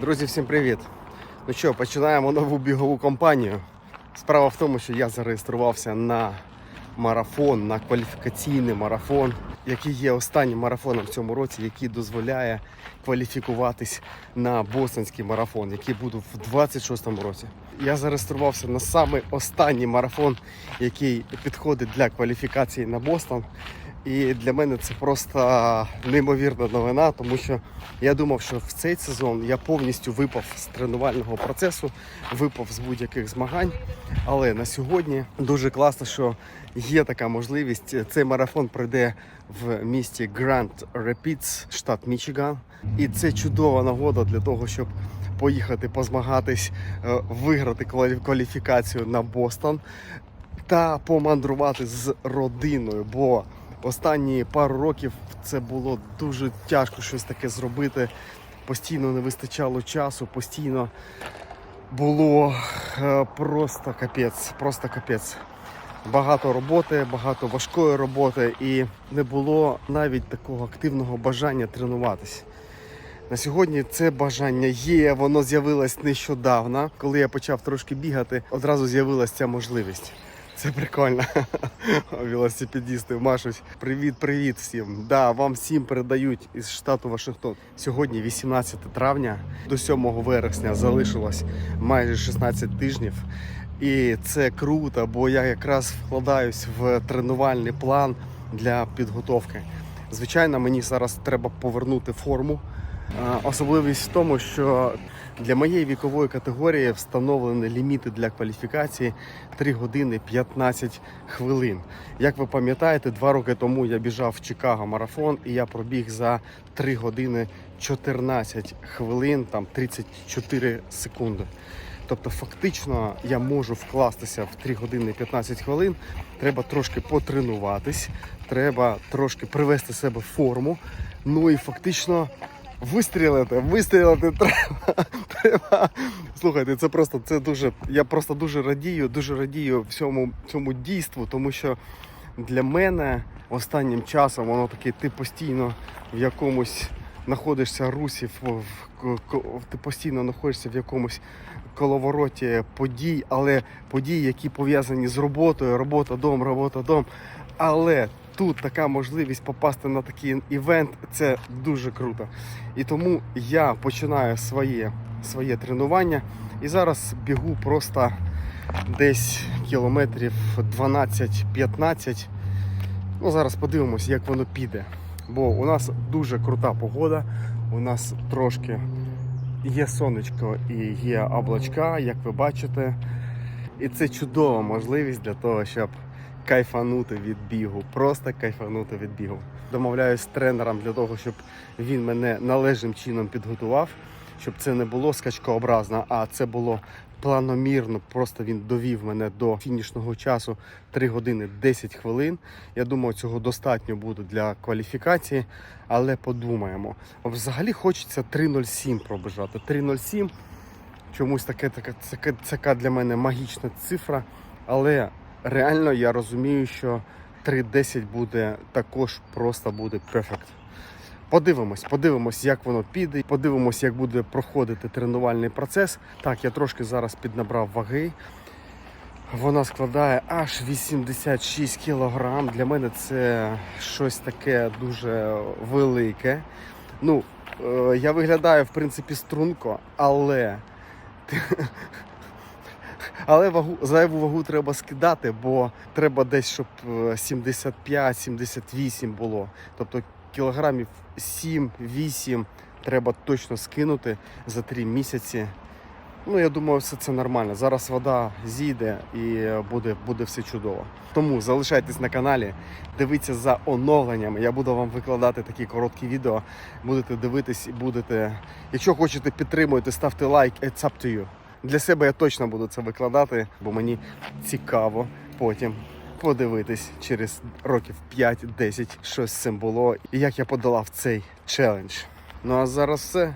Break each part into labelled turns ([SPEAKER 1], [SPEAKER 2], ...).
[SPEAKER 1] Друзі, всім привіт! Ну що, починаємо нову бігову кампанію. Справа в тому, що я зареєструвався на марафон, на кваліфікаційний марафон, який є останнім марафоном в цьому році, який дозволяє кваліфікуватись на бостонський марафон, який буде в 26-му році. Я зареєструвався на самий останній марафон, який підходить для кваліфікації на Бостон. І для мене це просто неймовірна новина, тому що я думав, що в цей сезон я повністю випав з тренувального процесу, випав з будь-яких змагань. Але на сьогодні дуже класно, що є така можливість. Цей марафон пройде в місті Гранд Репідс, штат Мічиган. І це чудова нагода для того, щоб поїхати позмагатись, е, виграти кваліфікацію на Бостон та помандрувати з родиною. Бо останні пару років це було дуже тяжко щось таке зробити. Постійно не вистачало часу, постійно було е, просто капець, просто капець. Багато роботи, багато важкої роботи, і не було навіть такого активного бажання тренуватись. На сьогодні це бажання є, воно з'явилось нещодавно. Коли я почав трошки бігати, одразу з'явилася ця можливість. Це прикольно. Велосипедісти машуть. Привіт, привіт всім. Да, вам всім передають із штату Вашингтон. Сьогодні 18 травня до 7 вересня залишилось майже 16 тижнів. І це круто, бо я якраз вкладаюсь в тренувальний план для підготовки. Звичайно, мені зараз треба повернути форму. Особливість в тому, що для моєї вікової категорії встановлені ліміти для кваліфікації 3 години 15 хвилин. Як ви пам'ятаєте, два роки тому я біжав в Чикаго марафон і я пробіг за 3 години 14 хвилин, там 34 секунди. Тобто, фактично, я можу вкластися в 3 години 15 хвилин. Треба трошки потренуватись, треба трошки привести себе в форму. Ну і фактично вистрілити, вистрілити треба. треба. Слухайте, це просто це дуже. Я просто дуже радію, дуже радію всьому цьому дійству, тому що для мене останнім часом воно таке, ти постійно в якомусь знаходишся русі, в, в, в- ти постійно знаходишся в якомусь коловороті подій, але подій, які пов'язані з роботою, робота дом, робота дом. Але тут така можливість попасти на такий івент, це дуже круто. І тому я починаю своє, своє тренування і зараз бігу просто десь кілометрів 12-15. Ну, зараз подивимось, як воно піде. Бо у нас дуже крута погода, у нас трошки є сонечко і є облачка, як ви бачите. І це чудова можливість для того, щоб кайфанути від бігу. Просто кайфанути від бігу. Домовляюсь з тренером для того, щоб він мене належним чином підготував, щоб це не було скачкообразно, а це було планомірно. Просто він довів мене до фінішного часу 3 години 10 хвилин. Я думаю, цього достатньо буде для кваліфікації, але подумаємо. Взагалі хочеться 3.07 пробежати. 3.07 чомусь таке, таке, таке, така для мене магічна цифра. Але реально я розумію, що 3.10 буде також просто буде перфект. Подивимось, подивимось, як воно піде. Подивимось, як буде проходити тренувальний процес. Так, я трошки зараз піднабрав ваги. Вона складає аж 86 кілограм. Для мене це щось таке дуже велике. Ну, е, я виглядаю, в принципі, струнко, але. Але вагу, зайву вагу треба скидати, бо треба десь, щоб е, 75-78 було. Тобто кілограмів 7-8 треба точно скинути за 3 місяці. Ну, я думаю, все це нормально. Зараз вода зійде і буде, буде все чудово. Тому залишайтесь на каналі, дивіться за оновленнями. Я буду вам викладати такі короткі відео. Будете дивитись і будете. Якщо хочете, підтримуйте, ставте лайк, it's up to you. Для себе я точно буду це викладати, бо мені цікаво потім подивитись через років 5-10, що з цим було і як я подолав цей челендж. Ну а зараз все.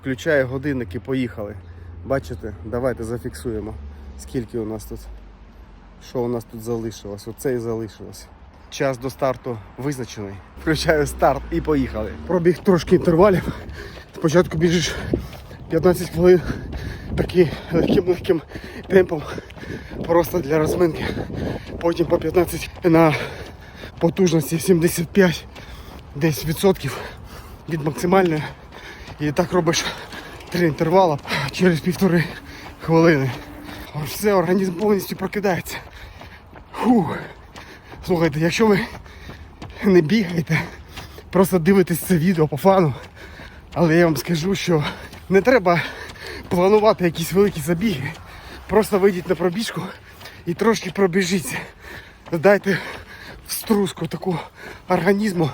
[SPEAKER 1] Включаю годинник і поїхали. Бачите, давайте зафіксуємо, скільки у нас тут, що у нас тут залишилось. Оце і залишилось. Час до старту визначений. Включаю старт і поїхали. Пробіг трошки інтервалів. Спочатку біжиш 15 хвилин таким легким легким темпом просто для розминки. Потім по 15 на потужності 75 десь відсотків від максимальної. І так робиш три інтервала через півтори хвилини. Все, організм повністю прокидається. Фух. Слухайте, якщо ви не бігаєте, просто дивитесь це відео по фану. Але я вам скажу, що не треба планувати якісь великі забіги. Просто вийдіть на пробіжку і трошки пробіжіться. Дайте струску таку організму.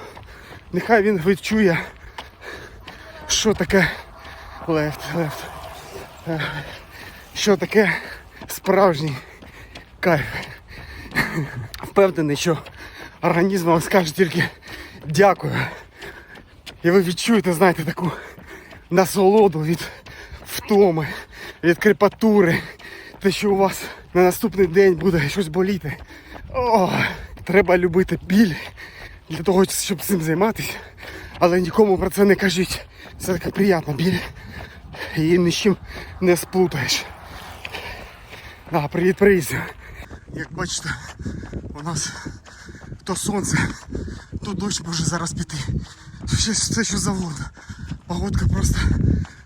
[SPEAKER 1] Нехай він відчує, що таке лефт, лефт. Е, Що таке справжній кайф. Впевнений, що організм вам скаже тільки дякую. І ви відчуєте, знаєте, таку насолоду від втоми, від крепатури. Те, що у вас на наступний день буде щось боліти. О, треба любити біль для того, щоб цим займатися. Але нікому про це не кажіть. Це така приємна біль. Її ні з чим не сплутаєш. А, привіт, привіт. Як бачите, у нас то сонце, то дощ може зараз піти. Ще все, що завгодно. Погодка просто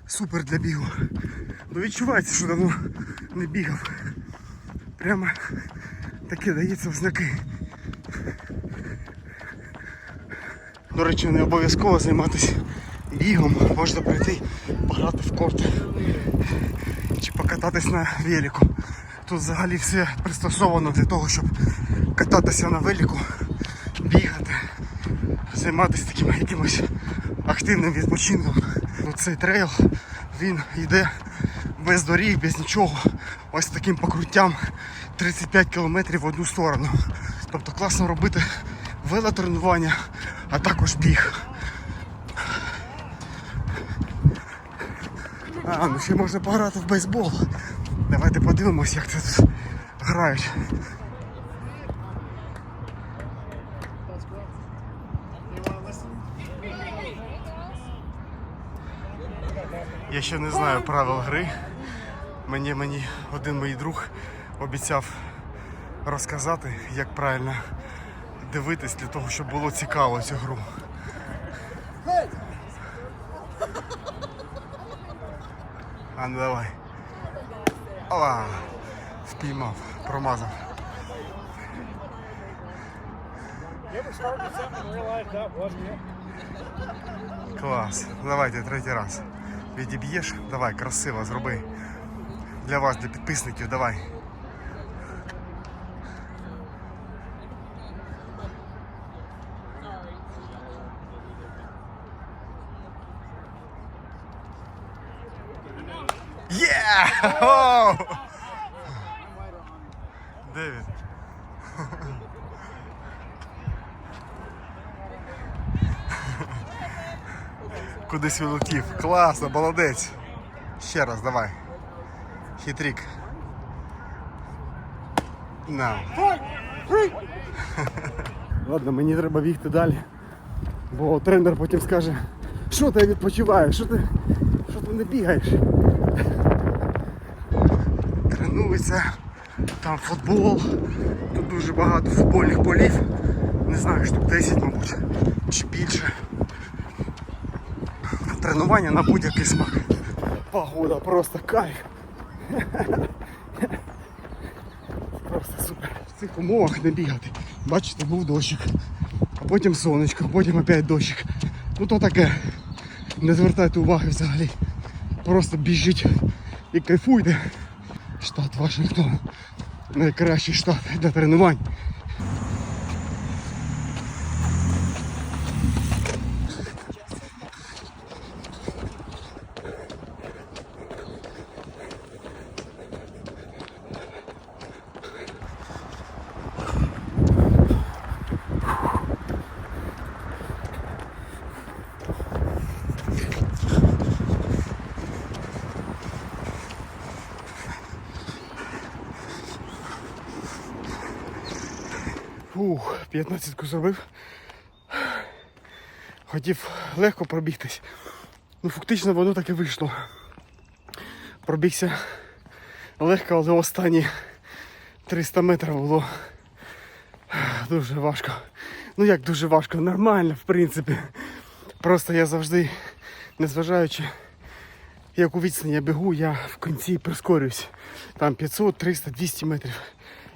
[SPEAKER 1] супер для бігу. Ну відчувається, що давно не бігав. Прямо таке дається в знаки. До речі, не обов'язково займатися бігом. Можна прийти пограти в корти чи покататись на велику. Тут взагалі все пристосовано для того, щоб кататися на велику, бігати, займатися таким якимось активним відпочинком. Ну, цей трейл він йде без доріг, без нічого. Ось таким покруттям 35 км в одну сторону. Тобто класно робити велотренування, а також біг. А, ну ще можна пограти в бейсбол. Давайте подивимось, як це тут грають. Я ще не знаю правил гри. Мені мені один мій друг обіцяв розказати, як правильно дивитись для того, щоб було цікаво цю гру. А ну давай. Ова! Спіймав, промазав. Клас. Давайте третій раз. Відіб'єш? Давай, красиво, зроби. Для вас, для підписників, давай. Є! О! Кудись улетів. Класно, молодець. Ще раз, давай. Хитрик. На. Ладно, мені треба бігти далі. Бо тренер потім скаже, що ти відпочиваєш, що ти, що ти не бігаєш. Тренується, там футбол, тут дуже багато футбольних полів. Не знаю, штук 10, мабуть, чи більше. Тренування на будь-який смак. Погода просто кайф. Просто супер. В цих умовах не бігати. Бачите, був дощик, а потім сонечко, потім опять дощик. Ну то таке. Не звертайте уваги взагалі. Просто біжіть і кайфуйте. Штат Вашингтон. Найкращий штат для тренувань. Фух, 15 зробив. Хотів легко пробігтись. Ну фактично воно так і вийшло. Пробігся легко, але останні 300 метрів було дуже важко. Ну як дуже важко, нормально, в принципі. Просто я завжди, незважаючи, яку відстань я бігу, я в кінці прискорююсь. Там 500, 300, 200 метрів,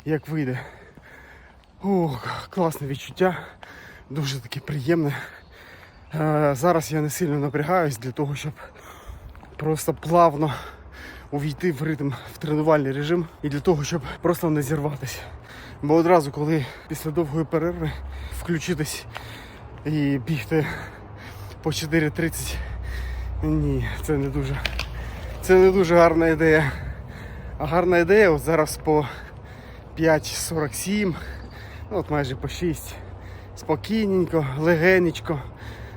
[SPEAKER 1] як вийде. О, класне відчуття, дуже таке приємне. Е, Зараз я не сильно напрягаюсь для того, щоб просто плавно увійти в ритм в тренувальний режим і для того, щоб просто не зірватися. Бо одразу, коли після довгої перерви включитись і бігти по 4.30, ні, це не дуже. Це не дуже гарна ідея. А гарна ідея от зараз по 5.47, ну от майже по 6. Спокійненько, легенечко,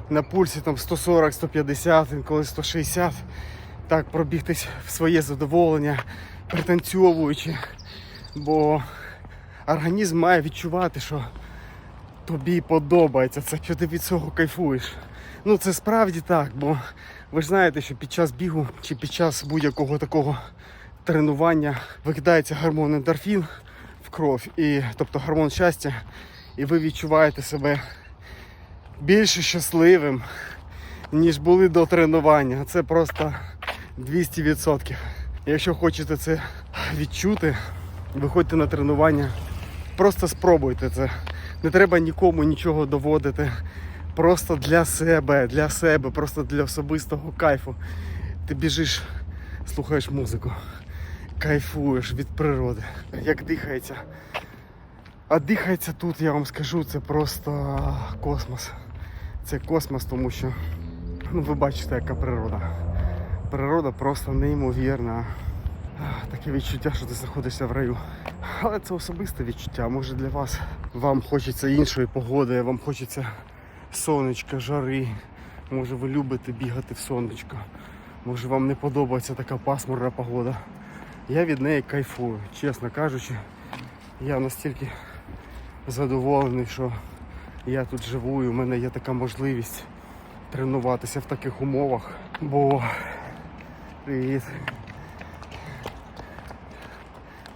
[SPEAKER 1] на пульсі там 140-150, інколи 160. Так пробігтись в своє задоволення, пританцьовуючи. Бо організм має відчувати, що тобі подобається це, що ти від цього кайфуєш. Ну це справді так, бо ви ж знаєте, що під час бігу чи під час будь-якого такого тренування викидається гормон ендорфін в кров, і, тобто гормон щастя, і ви відчуваєте себе більш щасливим, ніж були до тренування. Це просто 200%. Якщо хочете це відчути, виходьте на тренування, просто спробуйте це. Не треба нікому нічого доводити. Просто для себе, для себе, просто для особистого кайфу. Ти біжиш, слухаєш музику, кайфуєш від природи. Як дихається. А дихається тут, я вам скажу, це просто космос. Це космос, тому що ну, ви бачите, яка природа. Природа просто неймовірна. Таке відчуття, що ти знаходишся в раю. Але це особисте відчуття. Може для вас вам хочеться іншої погоди, вам хочеться сонечка, жари. Може ви любите бігати в сонечко. Може вам не подобається така пасмурна погода. Я від неї кайфую, чесно кажучи. Я настільки задоволений, що я тут живу і у мене є така можливість тренуватися в таких умовах. Бо привіт.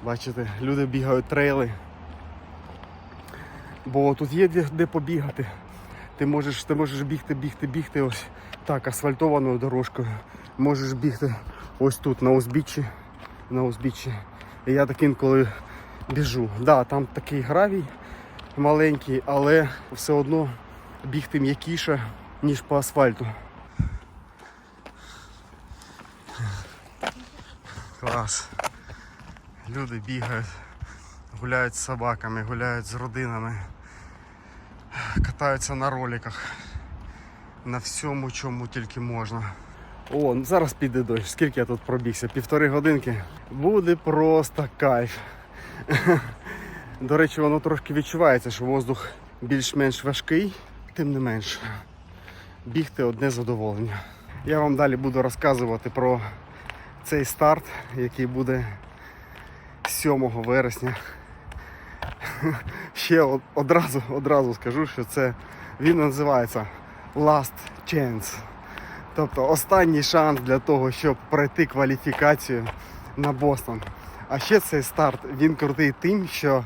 [SPEAKER 1] Бачите, люди бігають трейли. Бо тут є де, де побігати. Ти можеш, ти можеш бігти, бігти, бігти ось так, асфальтованою дорожкою. Можеш бігти ось тут, на узбіччі. На узбіччі. І я так інколи біжу. Да, там такий гравій маленький, але все одно бігти м'якіше, ніж по асфальту. Клас. Люди бігають, гуляють з собаками, гуляють з родинами, катаються на роликах, на всьому, чому тільки можна. О, зараз піде дощ. Скільки я тут пробігся? Півтори годинки. Буде просто кайф. До речі, воно трошки відчувається, що воздух більш-менш важкий, тим не менш. Бігти одне задоволення. Я вам далі буду розказувати про цей старт, який буде 7 вересня. Ще одразу, одразу скажу, що це він називається Last Chance. Тобто останній шанс для того, щоб пройти кваліфікацію на Бостон. А ще цей старт він крутий тим, що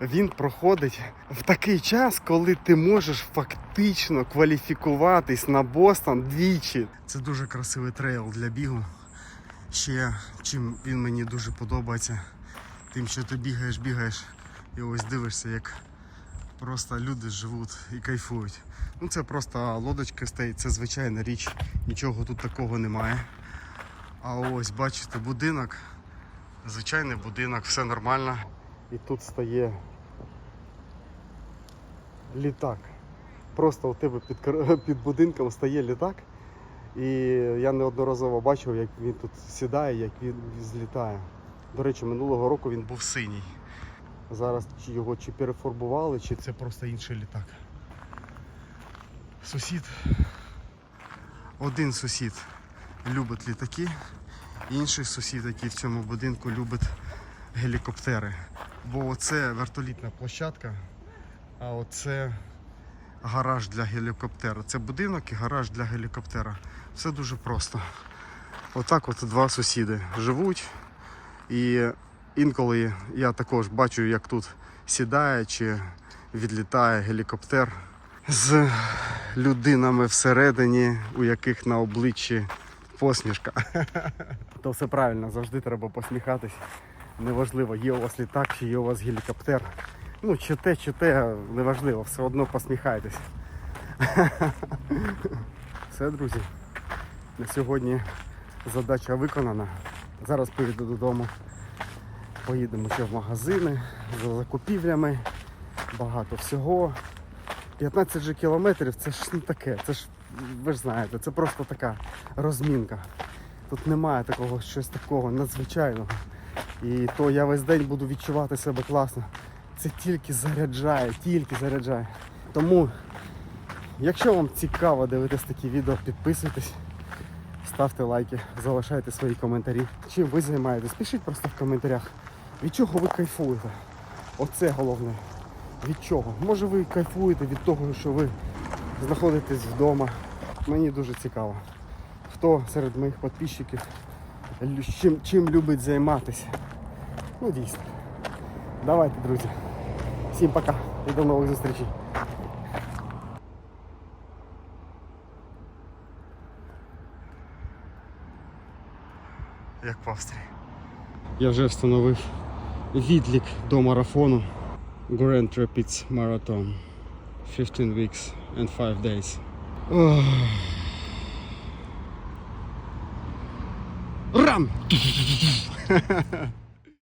[SPEAKER 1] він проходить в такий час, коли ти можеш фактично кваліфікуватись на Бостон двічі. Це дуже красивий трейл для бігу. Ще чим він мені дуже подобається, тим, що ти бігаєш, бігаєш і ось дивишся, як просто люди живуть і кайфують. Ну це просто лодочка стоїть, це звичайна річ, нічого тут такого немає. А ось бачите, будинок, звичайний будинок, все нормально. І тут стає літак. Просто у тебе під, під будинком стає літак. І я неодноразово бачив, як він тут сідає, як він злітає. До речі, минулого року він був синій. Зараз його чи перефарбували, чи це просто інший літак. Сусід. Один сусід любить літаки, інший сусід, який в цьому будинку любить гелікоптери. Бо це вертолітна площадка, а оце гараж для гелікоптера. Це будинок і гараж для гелікоптера. Все дуже просто. Отак от два сусіди живуть. І інколи я також бачу, як тут сідає чи відлітає гелікоптер з людинами всередині, у яких на обличчі посмішка. То все правильно, завжди треба посміхатись. Неважливо, є у вас літак чи є у вас гелікоптер. Ну, чи те, чи те, неважливо, все одно посміхайтесь. Все, друзі. На сьогодні задача виконана. Зараз поїду додому. Поїдемо ще в магазини за закупівлями. Багато всього. 15 же кілометрів це ж не таке. Це ж, ви ж знаєте, це просто така розмінка. Тут немає такого щось такого надзвичайного. І то я весь день буду відчувати себе класно. Це тільки заряджає, тільки заряджає. Тому, якщо вам цікаво дивитись такі відео, підписуйтесь, ставте лайки, залишайте свої коментарі. Чим ви займаєтесь? Пишіть просто в коментарях, від чого ви кайфуєте. Оце головне. Від чого? Може ви кайфуєте від того, що ви знаходитесь вдома. Мені дуже цікаво. Хто серед моїх підписчиків чим, чим любить займатися. Ну дійсно. Давайте, друзі. Всім пока і до нових зустрічей. Як в Австрії. Я вже встановив відлік до марафону Grand Rapids Marathon. 15 weeks and 5 days. Ох. Рам!